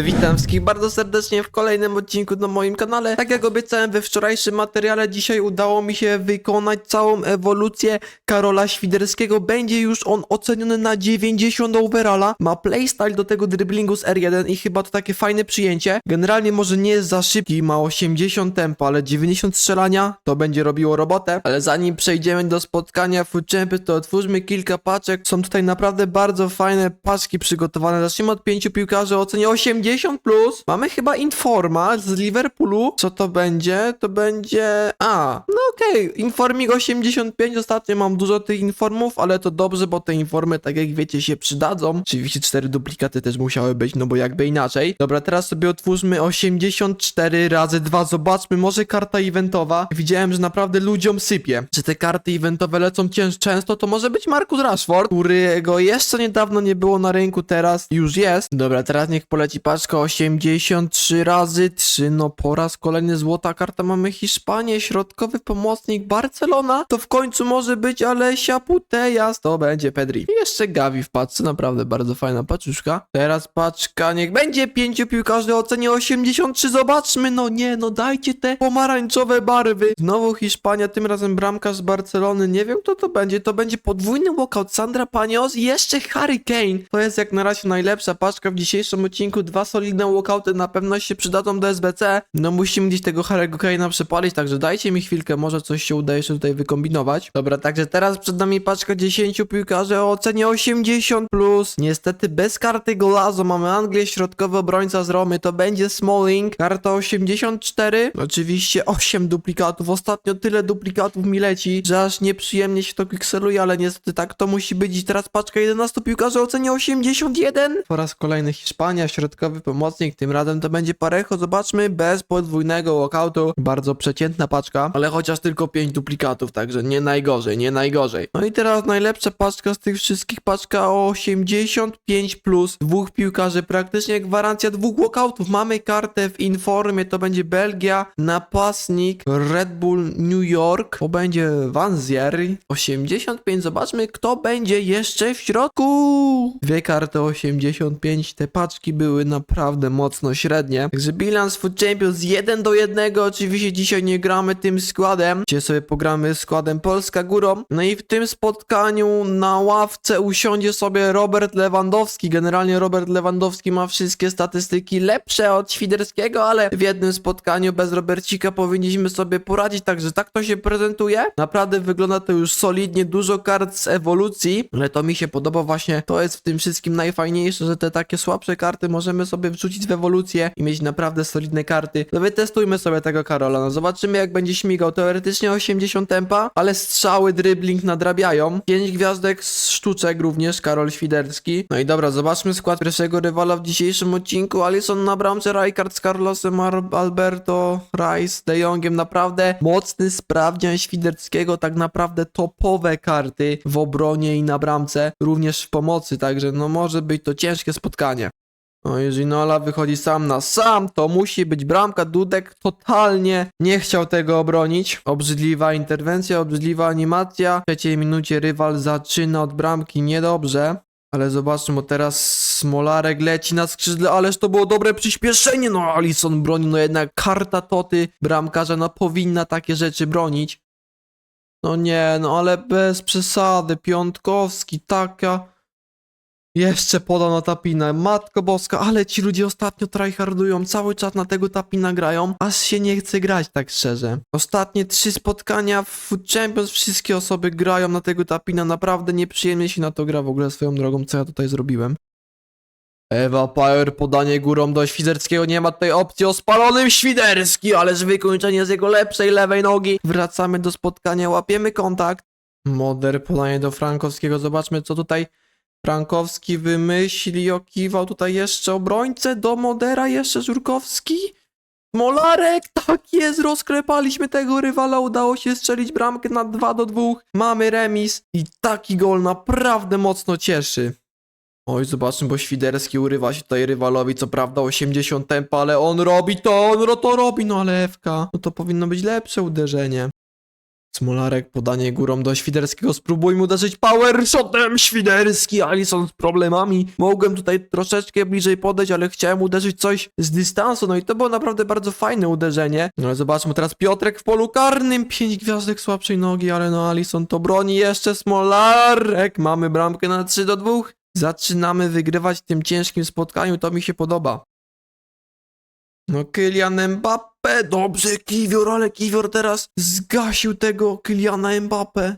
Witam wszystkich bardzo serdecznie w kolejnym odcinku na moim kanale. Tak jak obiecałem we wczorajszym materiale, dzisiaj udało mi się wykonać całą ewolucję Karola Świderskiego. Będzie już on oceniony na 90 overalla. Ma playstyle do tego driblingu z R1 i chyba to takie fajne przyjęcie. Generalnie może nie jest za szybki, ma 80 tempa, ale 90 strzelania to będzie robiło robotę. Ale zanim przejdziemy do spotkania Food Champions, to otwórzmy kilka paczek. Są tutaj naprawdę bardzo fajne paczki przygotowane. Zacznijmy od pięciu piłkarzy o ocenie 80 plus. Mamy chyba Informa z Liverpoolu. Co to będzie? To będzie... A, no okej. Informik 85. Ostatnio mam dużo tych informów, ale to dobrze, bo te informy, tak jak wiecie, się przydadzą. Oczywiście cztery duplikaty też musiały być, no bo jakby inaczej. Dobra, teraz sobie otwórzmy 84 razy 2. Zobaczmy, może karta eventowa. Widziałem, że naprawdę ludziom sypie. Że te karty eventowe lecą cięż często, to może być Marcus Rashford, którego jeszcze niedawno nie było na rynku, teraz już jest. Dobra, teraz niech poleci paczka 83 razy 3. No po raz kolejny złota karta mamy Hiszpanię, środkowy pomocnik Barcelona. To w końcu może być Alesia Putejas. To będzie Pedri. I jeszcze Gavi w paczce, naprawdę bardzo fajna paczuszka. Teraz paczka, niech będzie pięciu piłkarzy o ocenie 83. Zobaczmy, no nie, no dajcie te pomarańczowe barwy. Znowu Hiszpania, tym razem bramka z Barcelony. Nie wiem kto to będzie. To będzie podwójny walkout Sandra Panios i jeszcze Harry Kane. To jest jak na razie najlepsza paczka w dzisiejszym odcinku. Dwa solidne walkouty na pewno się przydadzą do SBC. No musimy gdzieś tego Harry'ego Kane'a przepalić, także dajcie mi chwilkę, może coś się uda jeszcze tutaj wykombinować. Dobra, także teraz przed nami paczka 10 piłkarzy o ocenie 80+. Plus. Niestety bez karty Golazo mamy Anglię, środkowy obrońca z Romy, to będzie Smalling. Karta 84. Oczywiście 8 duplikatów. Ostatnio tyle duplikatów mi leci, że aż nieprzyjemnie się to pikseluje, ale niestety tak to musi być. I teraz paczka 11 piłkarzy o ocenie 81. Po raz kolejny Hiszpania, środkowy pomocnik. Tym razem to będzie Parejo. Zobaczmy, bez podwójnego walkoutu. Bardzo przeciętna paczka, ale chociaż tylko 5 duplikatów, także nie najgorzej, nie najgorzej. No i teraz najlepsza paczka z tych wszystkich, paczka o 85 plus dwóch piłkarzy, praktycznie gwarancja dwóch walkoutów. Mamy kartę w informie, to będzie Belgia, napastnik Red Bull New York, to będzie Van Zierri, 85, zobaczmy kto będzie jeszcze w środku. Dwie karty 85, te paczki były naprawdę mocno średnie. Także bilans Food Champions 1 do 1, oczywiście dzisiaj nie gramy tym składem, dzisiaj sobie pogramy składem Polska górą. No i w tym spotkaniu na ławce usiądzie sobie Robert Lewandowski. Generalnie Robert Lewandowski ma wszystkie statystyki lepsze od Świderskiego, ale w jednym spotkaniu bez Robercika powinniśmy sobie poradzić, także tak to się prezentuje. Naprawdę wygląda to już solidnie, dużo kart z ewolucji, ale to mi się podoba właśnie, to jest w tym wszystkim najfajniejsze, że te takie słabsze karty możemy sobie wrzucić w ewolucję i mieć naprawdę solidne karty. No wytestujmy sobie tego Karola, no zobaczymy jak będzie śmigał, teoretycznie 80 tempa, ale strzały, dribbling nadrabiają. 5 gwiazdek z sztuczek również, Karol Świderski. No i dobra, zobaczmy skład pierwszego rywala w dzisiejszym odcinku. Alisson na bramce, Rijkaard z Carlosem, Ar Alberto, Rice, De Jongiem. Naprawdę mocny sprawdzian Świderskiego, tak naprawdę topowe karty w obronie i na bramce, również w pomocy, także no może być to ciężkie spotkanie. No, jeżeli Nola wychodzi sam na sam, to musi być bramka. Dudek totalnie nie chciał tego obronić. Obrzydliwa interwencja, obrzydliwa animacja. W trzeciej minucie rywal zaczyna od bramki niedobrze. Ale zobaczmy, bo teraz Smolarek leci na skrzydle, ależ to było dobre przyspieszenie. No, Alison broni, no jednak karta Toty bramkarza, no powinna takie rzeczy bronić. No nie, no ale bez przesady. Piątkowski, taka... Jeszcze podał na tapinę. Matko boska, ale ci ludzie ostatnio tryhardują, cały czas na tego tapina grają, aż się nie chce grać, tak szczerze. Ostatnie trzy spotkania w Food Champions, wszystkie osoby grają na tego tapina, naprawdę nieprzyjemnie się na to gra w ogóle swoją drogą, co ja tutaj zrobiłem. Ewa Power, podanie górą do Świderskiego, nie ma tutaj opcji o spalonym Świderski, ależ wykończenie z jego lepszej lewej nogi. Wracamy do spotkania, łapiemy kontakt. Moder, podanie do Frankowskiego, zobaczmy co tutaj Frankowski wymyśli, okiwał tutaj jeszcze obrońcę do Modera, jeszcze Żurkowski. Molarek, tak jest, rozklepaliśmy tego rywala, udało się strzelić bramkę na 2 do 2. Mamy remis i taki gol naprawdę mocno cieszy. Oj, zobaczmy, bo Świderski urywa się tutaj rywalowi, co prawda 80 tempa, ale on robi to, on to robi, no ale FK, no to powinno być lepsze uderzenie. Smolarek, podanie górą do Świderskiego, spróbujmy uderzyć power shotem, Świderski, Alison z problemami. Mogłem tutaj troszeczkę bliżej podejść, ale chciałem uderzyć coś z dystansu, no i to było naprawdę bardzo fajne uderzenie. No ale zobaczmy teraz Piotrek w polu karnym, pięć gwiazdek słabszej nogi, ale no Alison to broni jeszcze Smolarek, mamy bramkę na 3 do 2. Zaczynamy wygrywać w tym ciężkim spotkaniu, to mi się podoba. No Kylian Mbappe, dobrze Kiwior, ale Kiwior teraz zgasił tego Kyliana Mbappe.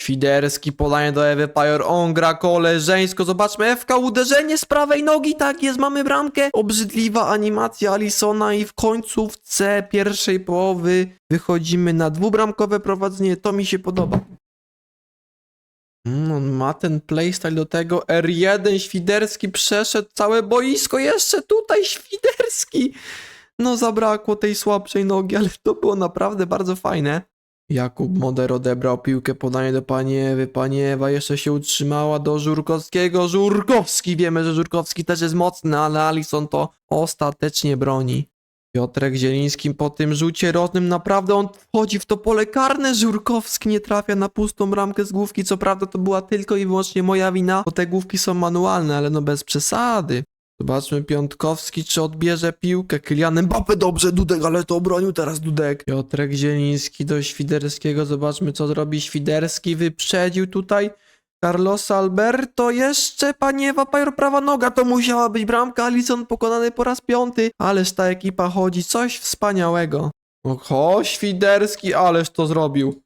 Świderski podanie do Ewy Pajor, on gra koleżeńsko, zobaczmy, Ewka uderzenie z prawej nogi, tak jest, mamy bramkę. Obrzydliwa animacja Alisona i w końcówce pierwszej połowy wychodzimy na dwubramkowe prowadzenie, to mi się podoba. Mm, on ma ten playstyle do tego. R1 Świderski przeszedł całe boisko. Jeszcze tutaj Świderski. No zabrakło tej słabszej nogi, ale to było naprawdę bardzo fajne. Jakub Moder odebrał piłkę, podanie do pani Ewy. Pani Ewa jeszcze się utrzymała do Żurkowskiego. Żurkowski, wiemy, że Żurkowski też jest mocny, ale Alison to ostatecznie broni. Piotrek Zielińskim po tym rzucie rożnym naprawdę on wchodzi w to pole karne. Żurkowski nie trafia na pustą bramkę z główki. Co prawda to była tylko i wyłącznie moja wina, bo te główki są manualne, ale no bez przesady. Zobaczmy Piątkowski, czy odbierze piłkę. Kylian Mbappe, dobrze, Dudek, ale to obronił teraz Dudek. Piotrek Zieliński do Świderskiego, zobaczmy co zrobi Świderski. Wyprzedził tutaj Carlos Alberto, jeszcze paniewa Pajor prawa noga, to musiała być bramka, Alison pokonany po raz piąty, ależ ta ekipa chodzi, coś wspaniałego. Oho, Świderski, ależ to zrobił.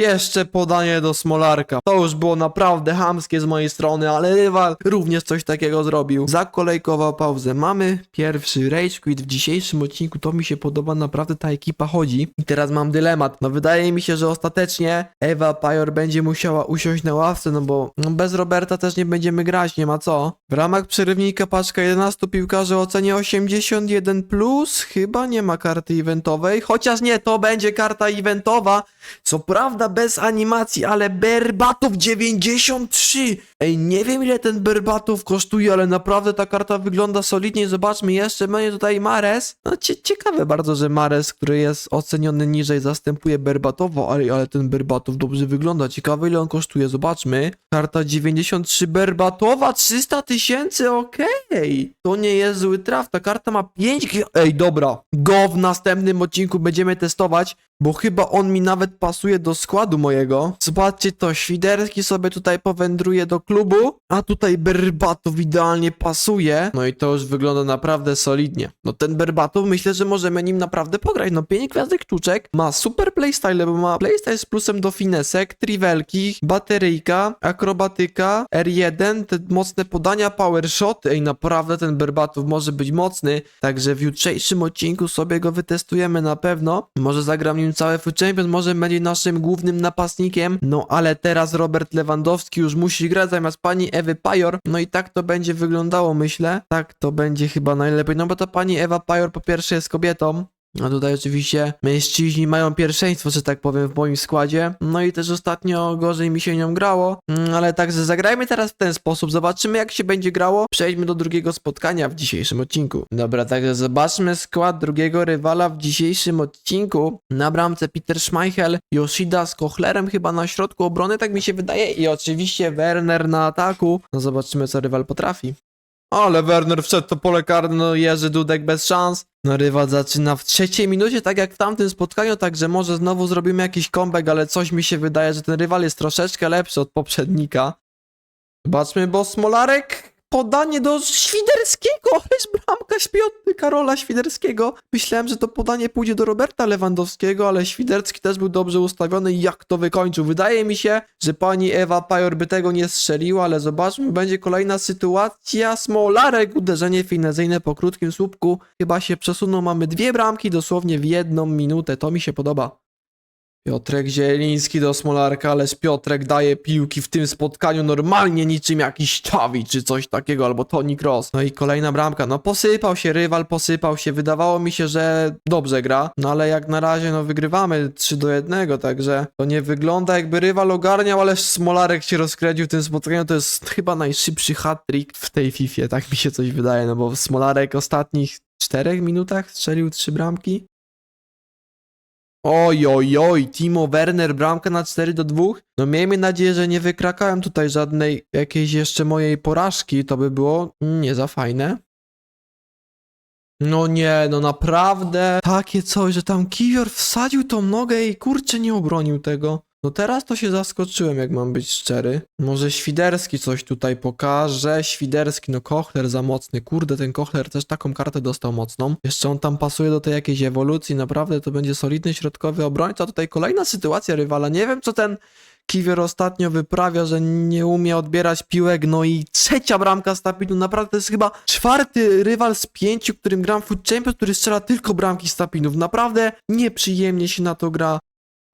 Jeszcze podanie do Smolarka. To już było naprawdę hamskie z mojej strony, ale rywal również coś takiego zrobił. Zakolejkował pauzę. Mamy pierwszy Rage Quit w dzisiejszym odcinku. To mi się podoba, naprawdę ta ekipa chodzi. I teraz mam dylemat. No wydaje mi się, że ostatecznie Ewa Pajor będzie musiała usiąść na ławce, no bo bez Roberta też nie będziemy grać, nie ma co. W ramach przerywnika paczka 11 piłkarzy o cenie 81+, plus. chyba nie ma karty eventowej, chociaż nie, to będzie karta eventowa. Co prawda bez animacji, ale Berbatów 93! Ej, nie wiem ile ten Berbatów kosztuje, ale naprawdę ta karta wygląda solidnie. Zobaczmy jeszcze, będzie tutaj Mares. No cie ciekawe bardzo, że Mares, który jest oceniony niżej, zastępuje Berbatowo, ale, ale ten Berbatów dobrze wygląda. Ciekawe ile on kosztuje, zobaczmy. Karta 93 Berbatowa, 300 tysięcy, okej. To nie jest zły traf, ta karta ma 5 gwi- Ej, dobra. Go w następnym odcinku będziemy testować, bo chyba on mi nawet pasuje do składu mojego. Zobaczcie to, Świderski sobie tutaj powędruje do klubu, a tutaj Berbatow idealnie pasuje. No i to już wygląda naprawdę solidnie. No ten Berbatow myślę, że możemy nim naprawdę pograć. No 5 gwiazdek ma super playstyle, bo ma playstyle z plusem do finesek, trivelki, bateryjka, akrobatyka, R1, te mocne podania, power shot. Ej, naprawdę ten Berbatow może być mocny, także w jutrzejszym odcinku sobie go wytestujemy na pewno. Może zagram nim cały Food Champion, może będzie naszym głównym napastnikiem, no ale teraz Robert Lewandowski już musi grać zamiast pani Ewy Pajor, no i tak to będzie wyglądało, myślę. Tak to będzie chyba najlepiej, no bo to pani Ewa Pajor po pierwsze jest kobietą, a tutaj oczywiście mężczyźni mają pierwszeństwo, że tak powiem, w moim składzie. No i też ostatnio gorzej mi się nią grało. Mm, Ale także zagrajmy teraz w ten sposób. Zobaczymy jak się będzie grało. Przejdźmy do drugiego spotkania w dzisiejszym odcinku. Dobra, także zobaczmy skład drugiego rywala w dzisiejszym odcinku. Na bramce Peter Schmeichel, Yoshida z Kochlerem chyba na środku obrony, tak mi się wydaje. I oczywiście Werner na ataku. No zobaczymy co rywal potrafi. Ale Werner wszedł to pole karne, no Jerzy Dudek bez szans. No rywal zaczyna w trzeciej minucie, tak jak w tamtym spotkaniu, także może znowu zrobimy jakiś comeback, ale coś mi się wydaje, że ten rywal jest troszeczkę lepszy od poprzednika. Zobaczmy, bo Smolarek podanie do Świderskiego, ależ bramka śpiątny Karola Świderskiego. Myślałem, że to podanie pójdzie do Roberta Lewandowskiego, ale Świderski też był dobrze ustawiony i jak to wykończył. Wydaje mi się, że pani Ewa Pajor by tego nie strzeliła, ale zobaczmy, będzie kolejna sytuacja. Smolarek, uderzenie finezyjne po krótkim słupku. Chyba się przesunął, mamy dwie bramki dosłownie w jedną minutę, to mi się podoba. Piotrek Zieliński do Smolarka, ależ Piotrek daje piłki w tym spotkaniu normalnie niczym jakiś Czawi czy coś takiego, albo Toni Kroos. No i kolejna bramka, no posypał się rywal, posypał się, wydawało mi się, że dobrze gra, no ale jak na razie no wygrywamy 3 do 1, także to nie wygląda jakby rywal ogarniał, ależ Smolarek się rozkręcił w tym spotkaniu, to jest chyba najszybszy hat-trick w tej Fifie, tak mi się coś wydaje, no bo Smolarek ostatnich 4 minutach strzelił 3 bramki, Oj, oj, oj, Timo Werner, bramka na 4 do 2. No miejmy nadzieję, że nie wykrakałem tutaj żadnej jakiejś jeszcze mojej porażki, to by było nie za fajne. No nie, no naprawdę. Takie coś, że tam Kiwior wsadził tą nogę i kurczę nie obronił tego. No teraz to się zaskoczyłem, jak mam być szczery. Może Świderski coś tutaj pokaże. Świderski, no Kochler za mocny. Kurde, ten Kochler też taką kartę dostał mocną. Jeszcze on tam pasuje do tej jakiejś ewolucji. Naprawdę to będzie solidny środkowy obrońca. Tutaj kolejna sytuacja rywala. Nie wiem, co ten Kiwior ostatnio wyprawia, że nie umie odbierać piłek, no i trzecia bramka z naprawdę to jest chyba czwarty rywal z pięciu, którym gram Food Champions, który strzela tylko bramki z tapinów, naprawdę nieprzyjemnie się na to gra.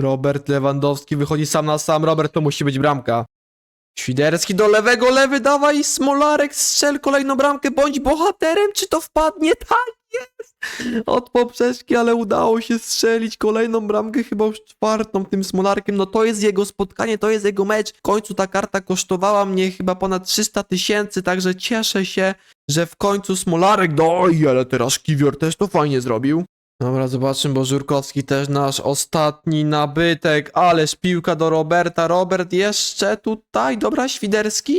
Robert Lewandowski wychodzi sam na sam, Robert to musi być bramka. Świderski do lewego, lewy dawaj, Smolarek strzel kolejną bramkę, bądź bohaterem, czy to wpadnie? Tak jest! Od poprzeczki, ale udało się strzelić kolejną bramkę, chyba już czwartą tym Smolarkiem, no to jest jego spotkanie, to jest jego mecz. W końcu ta karta kosztowała mnie chyba ponad 300 tysięcy, także cieszę się, że w końcu Smolarek, oj, ale teraz Kiwior też to fajnie zrobił. Dobra, zobaczymy, bo Żurkowski też nasz ostatni nabytek, ależ piłka do Roberta. Robert jeszcze tutaj, dobra, Świderski.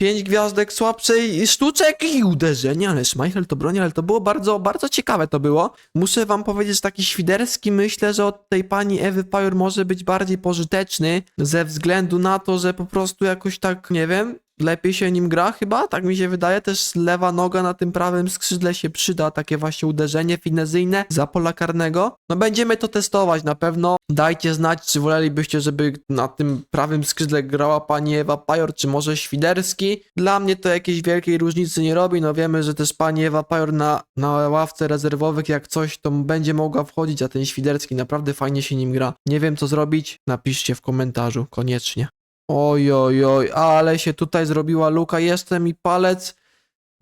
Pięć gwiazdek słabszej sztuczek i uderzenie, ale Schmeichel to broni, ale to było bardzo, bardzo ciekawe to było. Muszę wam powiedzieć, że taki Świderski myślę, że od tej pani Ewy Pajor może być bardziej pożyteczny ze względu na to, że po prostu jakoś tak, nie wiem, lepiej się nim gra chyba, tak mi się wydaje, też lewa noga na tym prawym skrzydle się przyda, takie właśnie uderzenie finezyjne za pola karnego. No będziemy to testować na pewno, dajcie znać, czy wolelibyście, żeby na tym prawym skrzydle grała pani Ewa Pajor, czy może Świderski. Dla mnie to jakiejś wielkiej różnicy nie robi, no wiemy, że też pani Ewa Pajor na, na ławce rezerwowych jak coś, to będzie mogła wchodzić, a ten Świderski naprawdę fajnie się nim gra. Nie wiem co zrobić, napiszcie w komentarzu, koniecznie. Oj, oj, oj, ale się tutaj zrobiła luka, jeszcze mi palec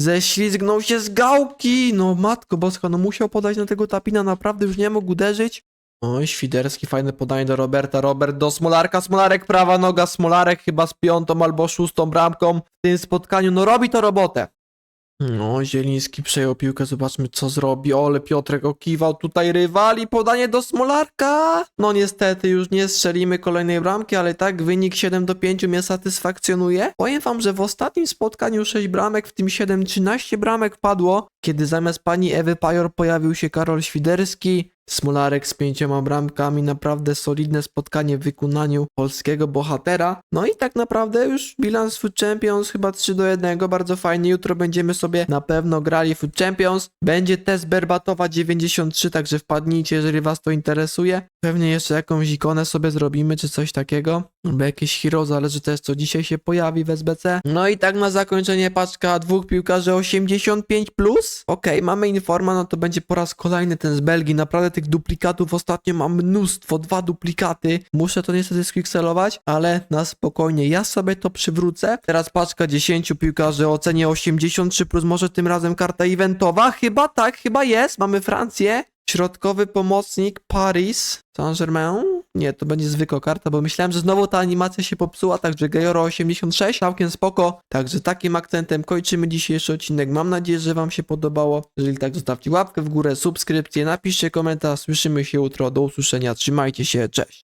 ześlizgnął się z gałki. No matko boska, no musiał podać na tego tapina, naprawdę już nie mógł uderzyć. Oj, Świderski, fajne podanie do Roberta, Robert do Smolarka, Smolarek prawa noga, Smolarek chyba z piątą albo szóstą bramką w tym spotkaniu, no robi to robotę. No, Zieliński przejął piłkę, zobaczmy co zrobi. Ole, Piotrek okiwał tutaj rywali, podanie do Smolarka. No niestety już nie strzelimy kolejnej bramki, ale tak wynik 7 do 5 mnie satysfakcjonuje. Powiem wam, że w ostatnim spotkaniu 6 bramek, w tym 7 13 bramek padło, kiedy zamiast pani Ewy Pajor pojawił się Karol Świderski. Smolarek z pięcioma bramkami, naprawdę solidne spotkanie w wykonaniu polskiego bohatera. No i tak naprawdę już bilans Food Champions chyba 3 do 1, bardzo fajnie. Jutro będziemy sobie na pewno grali Food Champions. Będzie test Berbatowa 93, także wpadnijcie, jeżeli was to interesuje. Pewnie jeszcze jakąś ikonę sobie zrobimy, czy coś takiego. Albo jakieś hero, zależy też co dzisiaj się pojawi w SBC. No i tak na zakończenie paczka dwóch piłkarzy 85+. Plus. Okej, mamy informa, no to będzie po raz kolejny ten z Belgii. Naprawdę tych duplikatów ostatnio mam mnóstwo, dwa duplikaty. Muszę to niestety sklikselować, ale na spokojnie, ja sobie to przywrócę. Teraz paczka 10 piłkarzy o cenie 83+, plus może tym razem karta eventowa. Chyba tak, chyba jest. Mamy Francję. Środkowy pomocnik Paris Saint-Germain. Nie, to będzie zwykła karta, bo myślałem, że znowu ta animacja się popsuła, także Gejoro 86, całkiem spoko. Także takim akcentem kończymy dzisiejszy odcinek. Mam nadzieję, że wam się podobało. Jeżeli tak, zostawcie łapkę w górę, subskrypcję, napiszcie komentarz. Słyszymy się jutro. Do usłyszenia. Trzymajcie się. Cześć.